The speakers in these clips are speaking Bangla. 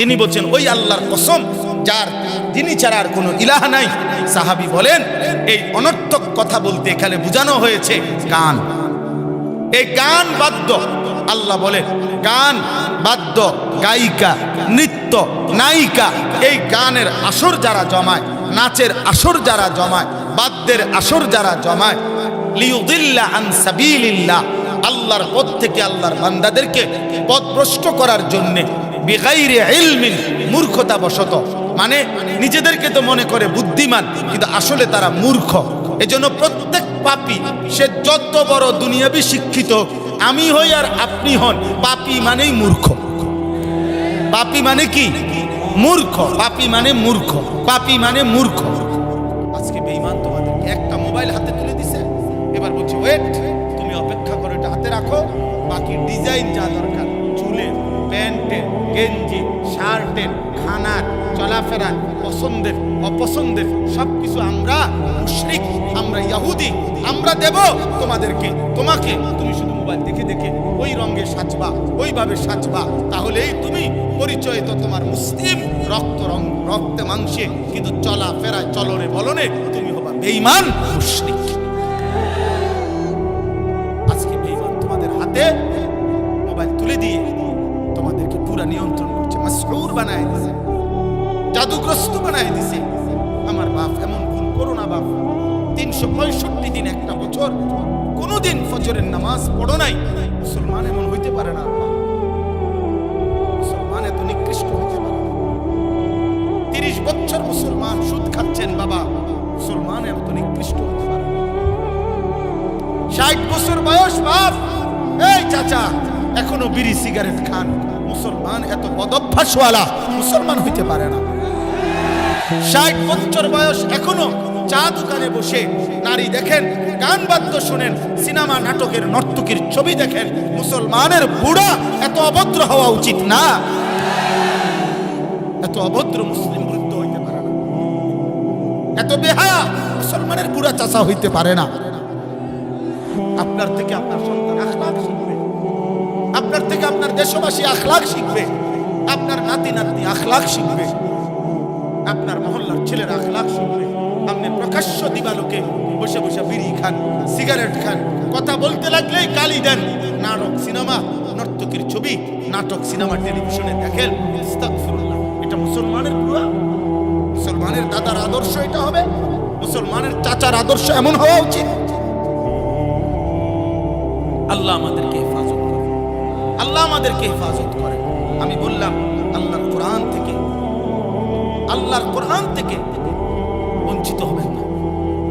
তিনি বলছেন, ওই আল্লাহর কসম, যার তিনি ছাড়া আর কোনো ইলাহ নাই। সাহাবি বলেন, এই অনর্থক কথা বলতে এখানে বোঝানো হয়েছে গান। এই গান বাদ্য, আল্লাহ বলে গান বাদ্য, গায়িকা, নৃত্য, নায়িকা, এই গানের আসর যারা জমায়, নাচের আসর যারা জমায়, বাদ্যের আসর যারা জমায় আন সাবিলিল্লাহ, আল্লাহর পথ থেকে আল্লাহর বান্দাদেরকে পথভ্রষ্ট করার জন্যে বেগাইরে ইলমিন মূর্খতা বশত মানে নিজেদেরকে তো মনে করে বুদ্ধিমান, কিন্তু আসলে তারা মূর্খ। এজন্য প্রত্যেক পাপি, সে যত বড় দুনিয়াবি শিক্ষিত আমি হই আর আপনি হন, পাপি মানেই মূর্খ। পাপি মানে কি? মূর্খ। পাপি মানে মূর্খ। পাপি মানে মূর্খ। আজকে বেঈমান তোমাদের একটা মোবাইল হাতে তুলে দিছে। এবার বলছি, ওয়েট, তুমি অপেক্ষা করো, এটা হাতে রাখো। বাকি ডিজাইন যা দরকার প্যান্টের গেঞ্জি শার্টের খানার, চলাফেরার, পছন্দের, অপছন্দের সব কিছু আমরা মুশরিক, আমরা ইয়াহুদি আমরা দেব তোমাদেরকে, তোমাকে। তুমি শুধু মোবাইল দেখে দেখে ওই রঙে সাজবা, ওইভাবে সাজবা, তাহলেই তুমি পরিচয় তো তোমার মুসলিম রক্ত রং, রক্তে মাংসে, কিন্তু চলা ফেরা চলনে বলনে তুমি হবা বেইমান মুশরিক। আজকে বেঈমান তোমাদের হাতে মোবাইল তুলে দিয়ে পুরা নিয়ন্ত্রণ করছে, মাসরুর বানায় দিছে, জাদুগ্রস্ত বানায় দিছে। আমার বাপ এমন ভুল করো না বাপ। তিনশো পঁয়ষট্টি দিন একটা বছর, কোনোদিন ফজরের নামাজ পড়ো নাই। মুসলমান এমন হইতে পারে না। মুসলমান এত নিকৃষ্ট হইতে পারে তিরিশ বছর মুসলমান সুদ খাচ্ছেন বাবা। মুসলমান এত নিকৃষ্ট পারে ষাট বছর বয়স বাপ। এই চাচা, এখনও বিড়ি সিগারেট খান। মুসলমান এত বদভ্যাসওয়ালা মুসলমান হইতে পারে না। ষাট বছর বয়স এখনও চা দোকানে বসে নারী দেখেন, গান বাদ্য শোনেন, সিনেমা নাটকের নর্তকীর ছবি দেখেন, মুসলমানের বুড়া এত অভদ্র হওয়া উচিত না। এত অভদ্র মুসলিম বৃদ্ধ হইতে পারে না। এত বেহায়া মুসলমানের বুড়া চাচা হইতে পারে না। আপনার থেকে আপনার সন্তান আপনার থেকে আপনার দেশবাসী আখলাক শিখবে। আপনার নাতি নাতনি আখলাক শিখবে। আপনার মহল্লার ছেলের আখলাক শিখবে। আপনি প্রকাশ্য দিবালোকে বসে বসে বিড়ি খান, সিগারেট খান, কথা বলতে লাগলেই গালি দেন। নাটক, সিনেমা, নর্তকীর ছবি, নাটক, সিনেমা, টেলিভিশনে দেখেন। এটা মুসলমানের পুরা মুসলমানের দাদার আদর্শ এটা হবে। মুসলমানের চাচার আদর্শ এমন হওয়া উচিত। আল্লাহ আমাদেরকে হেফাজত আল্লাহ আমাদেরকে হেফাজত করে। আমি বললাম, আল্লাহর কোরআন থেকে, আল্লাহর কোরআন থেকে বঞ্চিত হবেন না।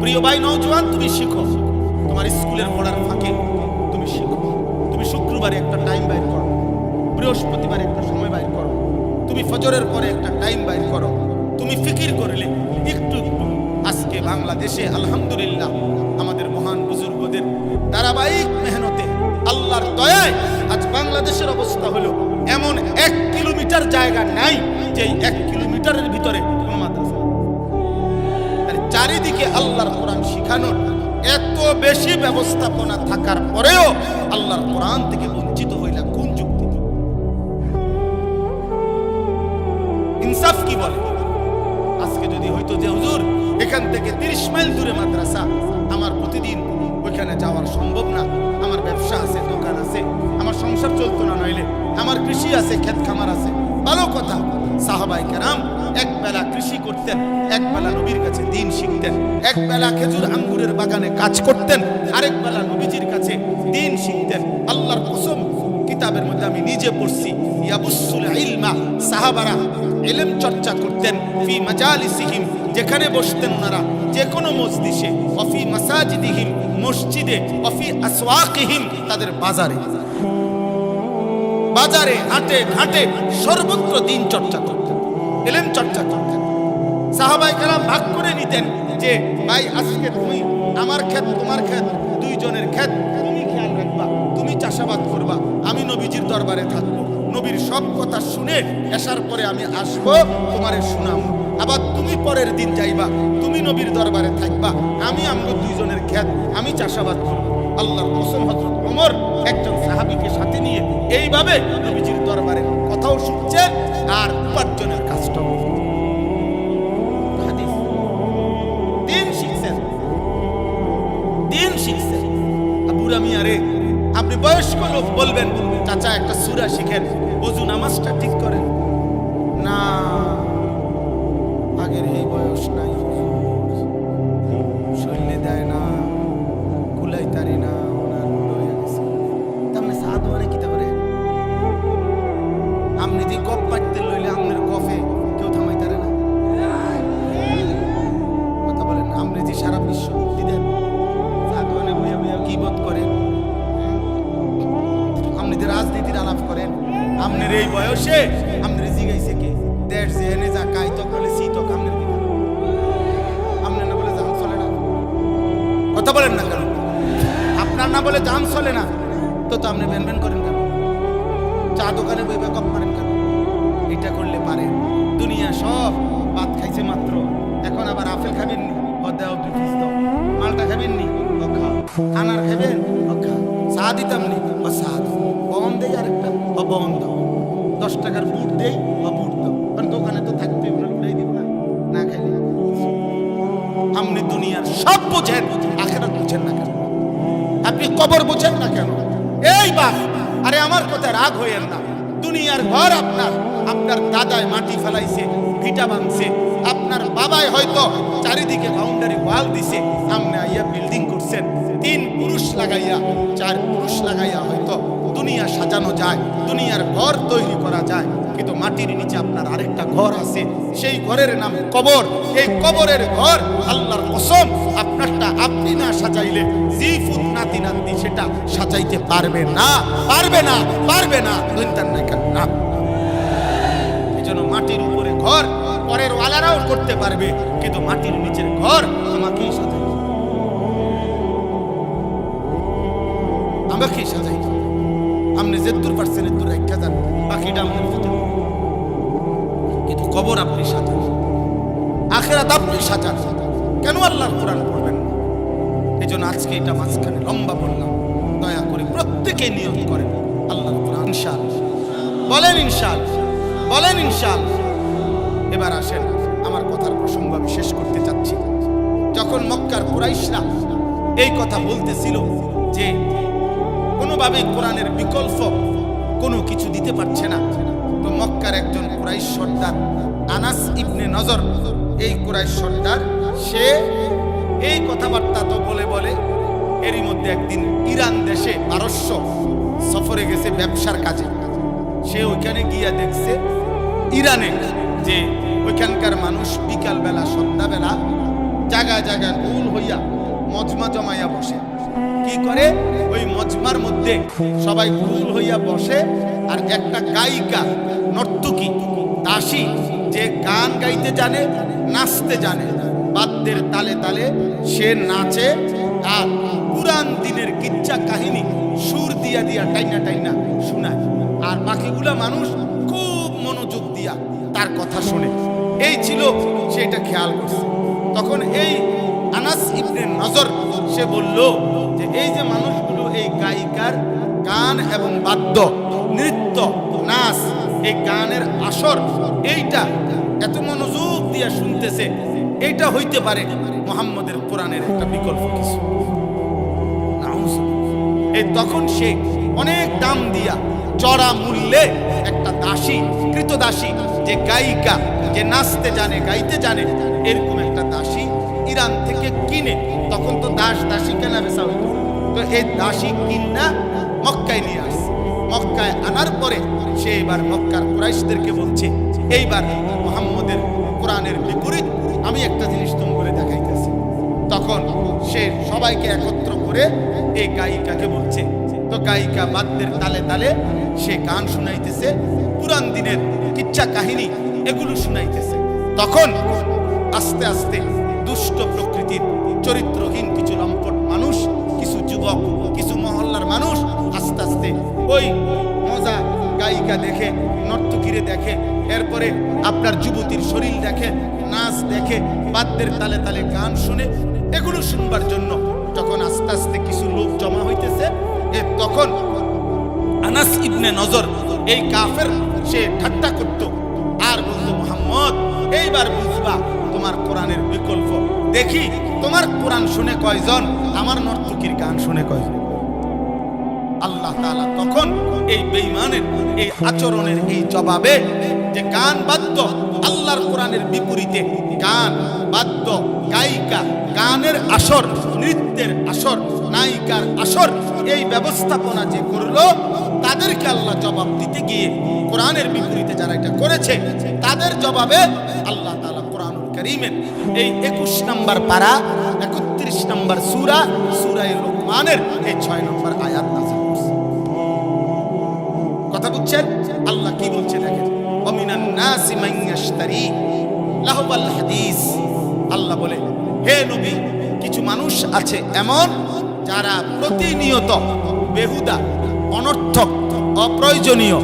প্রিয় ভাই নওজোয়ান, তুমি শিখো। তোমার স্কুলের পড়ার ফাঁকে তুমি শিখো। তুমি শুক্রবারে একটা টাইম বাইর করো। বৃহস্পতিবারে একটা সময় বাইর করো। তুমি ফজরের পরে একটা টাইম বাইর করো। তুমি ফিকির করলে একটু। আজকে বাংলাদেশে আলহামদুলিল্লাহ আমাদের মহান বুজুর্গদের ধারাবাহিক মেহনতে, আল্লাহর দয়ায় বাংলাদেশের অবস্থা হলো এমন এক কিলোমিটার জায়গা নাই যে এক কিলোমিটারের ভিতরে কোনো মাদ্রাসা চারিদিকে আল্লাহর কোরআন শিখানোর এত বেশি ব্যবস্থাপনা থাকার পরেও আল্লাহর কোরআন থেকে বঞ্চিত হইলাম কোন যুক্তি? ইনসাফ কি বলে? আজকে যদি হয়তো যে, হুজুর, এখান থেকে তিরিশ মাইল দূরে মাদ্রাসা, আমার প্রতিদিন ওইখানে যাওয়ার সম্ভব না। আমার ব্যবসা আছে, দোকান আছে, আমার সংসার চলতো না নইলে। আমার কৃষি আছে, ক্ষেত খামার আছে। ভালো কথা। সাহাবাই কেরাম এক বেলা কৃষি করতেন, এক বেলা নবীর কাছে দিন শিখতেন, এক বেলা খেজুর আঙ্গুরের বাগানে কাজ করতেন, আরেক বেলা নবীজির কাছে দিন শিখতেন। আল্লাহর কসম কিতাবের মধ্যে আমি নিজে পড়ছি। ইয়াবুসুল ইলমা, সাহাবারা ইলম চর্চা করতেন ফি মাজালিসিহিম, যেখানে বসতেন ওনারা যে কোনো মসজিদে অফি মাসাজিদিহিম, মসজিদে, অফি আসওয়াকিহিম, তাদের বাজারে। বাজারে হাটে ঘাটে সর্বত্র দিন চর্চা করতেন, এলেম চর্চা করতেন। সাহাবাই কালাম ভাগ করে নিতেন যে, ভাই, আজকে তুমি আমার ক্ষেত, তোমার ক্ষেত, দুইজনের ক্ষেত তুমি চাষাবাদ করবা, আমি নবীজির দরবারে থাকব। নবীর সব কথা শুনে আসার পরে আমি আসব তোমারে শুনাম। আবার তুমি পরের দিন যাইবা, তুমি নবীর দরবারে থাকবা, আমি আমগো দুইজনের ক্ষেত আমি চাষাবাদ করব। আল্লাহর কসম হজরত ওমর একজন সাহাবীকে সাথে নিয়ে এইভাবে নবীজির দরবারে কথাও শুনছেন আর উপার্জনের কাজটাও দিন শিখছেন দিন শিখছেন বুড়া মিয়া রে আপনি বয়স্ক লোক বলবেন চাচা একটা সুরা শিখেন। অজু নামাজটা ঠিক করেন। না। কথা বলেন না কেন? আপনার না বলে জান চলে না। তো তো আপনি বেন করেন কেন? চা দোকানে বই বেকপ করেন কেন? এটা করলে পারে। দুনিয়া সব ভাত খাইছে মাত্র। এখন আবার আপেল খাবেন নি মালটা খাবেন নি আনার খাবেন চা দিতাম নি ও চা বন দেই আরেকটা ও দাও। দশ টাকার বুট দেই ও বুট দাও। কারণ দোকানে তো থাকবে ওনার উঠাই দিব না। না খাইলে আপনি দুনিয়ার সব কেন আপনি কবর বোঝেন না কেন? এই বাপ, আরে আমার কথা রাগ হইয়েন না। দুনিয়ার ঘর আপনার। আপনার দাদায় মাটি ফেলাইছে, ভিটা ভাঙছে। আপনার বাবাই হয়তো চারিদিকে বাউন্ডারি ওয়াল দিছে। সামনে আইয়া বিল্ডিং করছেন। তিন পুরুষ লাগাইয়া, চার পুরুষ লাগাইয়া হয়তো দুনিয়া সাজানো যায়, দুনিয়ার ঘর তৈরি করা যায়। কিন্তু মাটির নিচে আপনার আরেকটা ঘর আছে। সেই ঘরের নাম কবর। এই কবরের ঘর আল্লাহর কসম, আপনারটা আপনি না সাজাইলে জিফুত নাতি নাতি সেটা সাজাইতে পারবে না। পারবে না পারবে না। দুইটার না কেন না এই জন্য মাটির উপরে ঘর পরের ওয়ালারাও করতে পারবে, কিন্তু মাটির নিচের ঘর আমাকেই। আমাকেই সাজাইতে হবে। আপনি যেতুর পারছেন এতুর একটা যান, বাকিটা ভিতরে। কিন্তু কবর আপনি সাজান, আখেরাত আপনি সাজান। কেন আল্লাহর কোরআন পড়বেন এই জন্য আজকে এটা মাঝখানে লম্বা বললাম। দয়া করে প্রত্যেকে নিয়ত করেন। আল্লাহ ইনশাল বলেন ইনশাল বলেন ইনশাল এবার আসেন, আমার কথার প্রসঙ্গ আমি শেষ করতে চাচ্ছি। যখন মক্কার কুরাইশরা এই কথা বলতেছিল যে কোনোভাবে কোরআনের বিকল্প কোনো কিছু দিতে পারছে না, তো মক্কার একজন কুরাইশ সর্দার আনাস ইবনে নজর, এই কুরাইশ সর্দার, সে এই কথাবার্তা তো বলে বলে এরই মধ্যে একদিন ইরান দেশে পারস্য সফরে গেছে ব্যবসার কাজে। সে ওইখানে গিয়া দেখছে ইরানে যে ওইখানকার মানুষ বিকালবেলা, সন্ধ্যাবেলা জায়গায় জায়গায় গোল হইয়া মজমা জমাইয়া বসে। কি করে? ওই মজমার মধ্যে সবাই গোল হইয়া বসে আর একটা গায়িকা, নর্তকী, দাসী যে গান গাইতে জানে, নাচতে জানে। বাদ্যের তালে তালে সে নাচে আর পুরান দিনের কিচ্ছা কাহিনী সুর দিয়া দিয়া টাইনা টাইনা শোনায়। আর বাকিগুলা মানুষ খুব মনোযোগ দিয়া তার কথা শুনে। এই ছিল সেটা খেয়াল করছে। তখন এই আনাস ইবনে নজর সে বলল যে, এই যে মানুষগুলো, এই গায়িকার গান এবং বাদ্য, নৃত্য, নাচ, এই গানের আসর, এইটা এত মনোযোগ দিয়া শুনতেছে এইটা হইতে পারে মোহাম্মদের কোরআনের একটা বিকল্প কিছু। এই তখন সে অনেক দাম দিয়া চড়া মূল্যে একটা দাসী কৃত দাসী যে গায়িকা, যে নাচতে জানে, গাইতে জানে, এরকম একটা দাসী ইরান থেকে কিনে তখন তো দাস, দাসী কেনা বেচা হইতো। তো এই দাসী কিনা মক্কায় নিয়ে আসছে। মক্কায় আনার পরে সে এবার মক্কার কুরাইশদেরকে বলছে, এইবার মোহাম্মদের কোরআনের বিপরীত আমি একটা জিনিস তুম করে দেখাইতেছি। তখন সে সবাইকে একত্র করে এই গায়িকাকে বলছে। তো গায়িকা বাদ্যের তালে তালে সে গান শুনাইতেছে পুরান দিনের কিচ্ছা কাহিনী এগুলো শুনাইতেছে। তখন আস্তে আস্তে দুষ্ট প্রকৃতির চরিত্রহীন কিছু লম্পট মানুষ, কিছু যুবক, কিছু মহল্লার মানুষ আস্তে আস্তে ওই গায়িকা দেখে, নর্তকীরে দেখে, এরপরে আপনার যুবতীর শরীর দেখে, নাচ দেখে, বাদ্যের তালে তালে গান শুনে এগুলো শুনবার জন্য যখন আস্তে আস্তে কিছু লোক জমা হইতেছে, এ তখন আনাস ইবনে নজর, এই কাফের, সে ঠাট্টা করত। আর বলতো, মোহাম্মদ, এইবার বুঝবা তোমার কোরআনের বিকল্প। দেখি, তোমার কোরআন শুনে কয়জন, আমার নর্তকীর গান শুনে কয়জন? আল্লাহ তখন এই বেঈমানের, এই আচরণের এই জবাবে যে গান বাদ্য আল্লাহর কোরআনের বিপরীতে গান বাদ্য গায়িকা গানের আসর, নৃত্যের আসর, নায়িকার আসর, এই ব্যবস্থাপনা যে করল, তাদেরকে আল্লাহ জবাব দিতে গিয়ে কোরআনের বিপরীতে যারা এটা করেছে, তাদের জবাবে আল্লাহ তাআলা কোরআন করিমের এই একুশ নম্বর পারা, একত্রিশ নম্বর সুরা, সুরায় রহমানের এই ছয় নম্বর আয়াত নাযিল করছে কথা বুঝছেন আল্লাহ কি বলছে দেখেন অমিনান নাসি মান ইয়াশতারি। লাহবাল হাদিস। আল্লাহ বলে, হে নবী, কিছু মানুষ আছে এমন যারা প্রতিনিয়ত বেহুদা, অনর্থক, অপ্রয়োজনীয়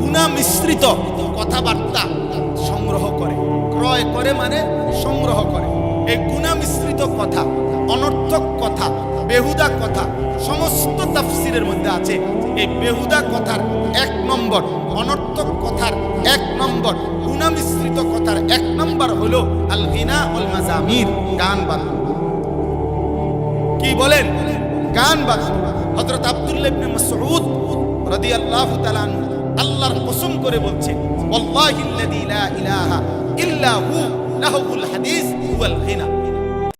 গুণা মিশ্রিত কথাবার্তা সংগ্রহ করে, ক্রয় করে মানে সংগ্রহ করে। এই গুণা মিশ্রিত কথা, অনর্থক কথা বেহুদা কথা, সমস্ত তাফসিরের মধ্যে আছে। এই বেহুদা কথার এক নম্বর, অনর্থক কথার এক নম্বর গুণা মিশ্রিত কথার এক নম্বর হলো আল গিনা ওল মাজামির গান বাদ্য কি বলেন? গান বাদ্য হযরত আব্দুল্লাহ ইবনে মাসউদ রাদিয়াল্লাহু তাআলা আল্লাহর কসম করে বলছে ওয়াল্লাহিল্লাযী লা ইলাহা ইল্লা হু, লাহুল হাদিস ওয়াল গিনা।